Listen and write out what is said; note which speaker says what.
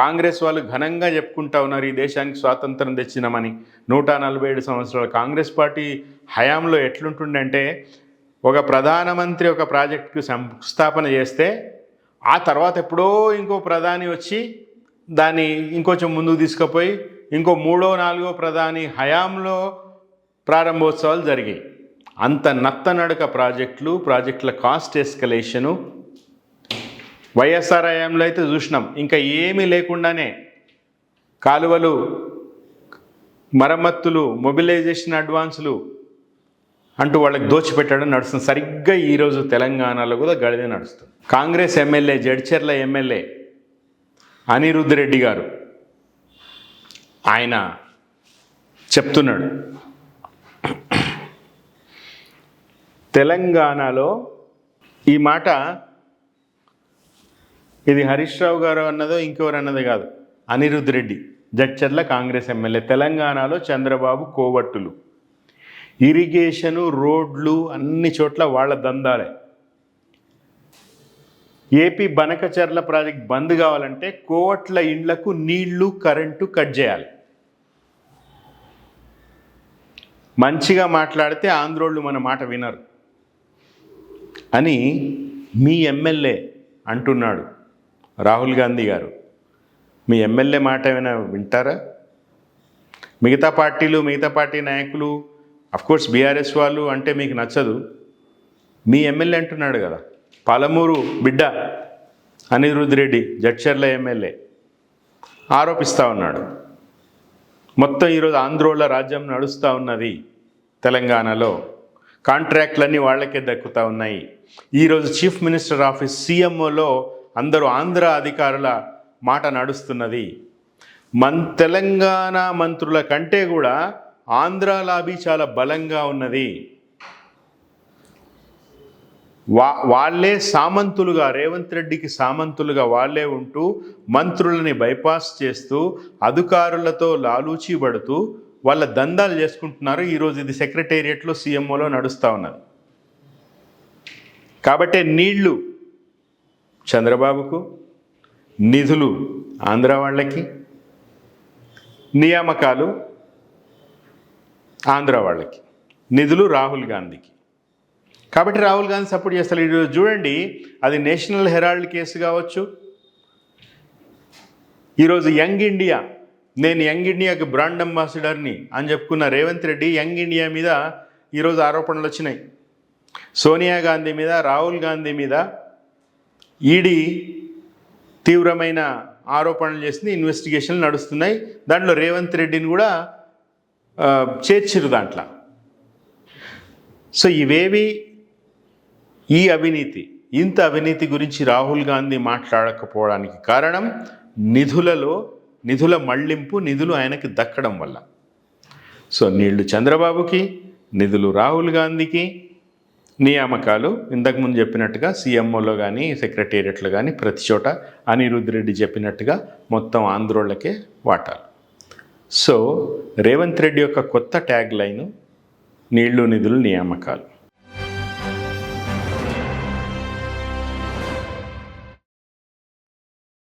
Speaker 1: కాంగ్రెస్ వాళ్ళు ఘనంగా చెప్పుకుంటా ఉన్నారు ఈ దేశానికి స్వాతంత్రం తెచ్చినామని. నూట నలభై ఏడు సంవత్సరాలు కాంగ్రెస్ పార్టీ హయాంలో ఎట్లుంటుండంటే ఒక ప్రధానమంత్రి ఒక ప్రాజెక్టుకు సంస్థాపన చేస్తే ఆ తర్వాత ఎప్పుడో ఇంకో ప్రధాని వచ్చి దాన్ని ఇంకొంచెం ముందుకు తీసుకుపోయి ఇంకో మూడో నాలుగో ప్రధాని హయాంలో ప్రారంభోత్సవాలు జరిగాయి. అంత నత్తనడక ప్రాజెక్టులు ప్రాజెక్టుల కాస్ట్ ఎస్కలేషను వైఎస్ఆర్ హయాంలో అయితే చూసినాం. ఇంకా ఏమీ లేకుండానే కాలువలు మరమ్మతులు మొబిలైజేషన్ అడ్వాన్సులు అంటూ వాళ్ళకి దోచిపెట్టడం నడుస్తుంది. సరిగ్గా ఈరోజు తెలంగాణలో కూడా గడిదే నడుస్తుంది. కాంగ్రెస్ ఎమ్మెల్యే జడ్చర్ల ఎమ్మెల్యే అనిరుద్ధ్ రెడ్డి గారు ఆయన చెప్తున్నాడు. తెలంగాణలో ఈ మాట ఇది హరీష్ రావు గారు అన్నదో ఇంకెవరు అన్నది కాదు. అనిరుద్ధ్ రెడ్డి జడ్చర్ల కాంగ్రెస్ ఎమ్మెల్యే తెలంగాణలో చంద్రబాబు కోవట్టులు. ఇరిగేషను రోడ్లు అన్ని చోట్ల వాళ్ళ దందాలే. ఏపీ బనకచర్ల ప్రాజెక్ట్ బంద్ కావాలంటే కోవట్ల ఇండ్లకు నీళ్ళు కరెంటు కట్ చేయాలి. మంచిగా మాట్లాడితే ఆంధ్రోళ్ళు మన మాట వినరు. అని మీ ఎమ్మెల్యే అంటున్నాడు. రాహుల్ గాంధీ గారు. మీ ఎమ్మెల్యే మాట ఏమైనా వింటారా? మిగతా పార్టీలు మిగతా పార్టీ నాయకులు అఫ్కోర్స్ బీఆర్ఎస్ వాళ్ళు అంటే మీకు నచ్చదు. మీ ఎమ్మెల్యే అంటున్నాడు కదా పాలమూరు బిడ్డ అనిరుద్ రెడ్డి జడ్చర్ల ఎమ్మెల్యే ఆరోపిస్తూ ఉన్నాడు. మొత్తం ఈరోజు ఆంధ్రోళ్ళ రాజ్యం నడుస్తూ ఉన్నది తెలంగాణలో. కాంట్రాక్ట్లన్నీ వాళ్ళకే దక్కుతూ ఉన్నాయి. ఈరోజు చీఫ్ మినిస్టర్ ఆఫీస్ సీఎంఓలో అందరూ ఆంధ్ర అధికారుల మాట నడుస్తున్నది. మన్ తెలంగాణ మంత్రుల కంటే కూడా ఆంధ్ర లాబీ చాలా బలంగా ఉన్నది. వా వాళ్ళే సామంతులుగా రేవంత్ రెడ్డికి సామంతులుగా వాళ్ళే ఉంటూ మంత్రులని బైపాస్ చేస్తూ అధికారులతో లాలూచి పడుతూ వాళ్ళ దందాలు చేసుకుంటున్నారు. ఈరోజు ఇది సెక్రటేరియట్లో సీఎంఓలో నడుస్తూ ఉన్నది. కాబట్టి నీళ్ళు చంద్రబాబుకు నిధులు ఆంధ్ర వాళ్ళకి నియామకాలు ఆంధ్ర వాళ్ళకి నిధులు రాహుల్ గాంధీకి. కాబట్టి రాహుల్ గాంధీ సపోర్ట్ చేస్తారు. ఈరోజు చూడండి అది నేషనల్ హెరాల్డ్ కేసు కావచ్చు. ఈరోజు యంగ్ ఇండియా నేను యంగ్ ఇండియాకి బ్రాండ్ అంబాసిడర్ని అని చెప్పుకున్న రేవంత్ రెడ్డి యంగ్ ఇండియా మీద ఈరోజు ఆరోపణలు వచ్చినాయి. సోనియా గాంధీ మీద రాహుల్ గాంధీ మీద ఈడీ తీవ్రమైన ఆరోపణలు చేసింది ఇన్వెస్టిగేషన్లు నడుస్తున్నాయి. దాంట్లో రేవంత్ రెడ్డిని కూడా చేర్చిరు దాంట్లో. సో ఇవేవి ఈ అవినీతి ఇంత అవినీతి గురించి రాహుల్ గాంధీ మాట్లాడకపోవడానికి కారణం నిధులలో నిధుల మళ్ళింపు నిధులు ఆయనకి దక్కడం వల్ల. సో నీళ్ళు చంద్రబాబుకి నిధులు రాహుల్ గాంధీకి నియామకాలు. ఇంతకుముందు చెప్పినట్టుగా సీఎంఓలో కానీ సెక్రటేరియట్లో కానీ ప్రతి చోట అనిరుద్ధ్ రెడ్డి చెప్పినట్టుగా మొత్తం ఆంధ్రోళ్ళకే వాటాలు. సో రేవంత్ రెడ్డి యొక్క కొత్త ట్యాగ్ లైను నీళ్ళు నిధులు నియామకాలు.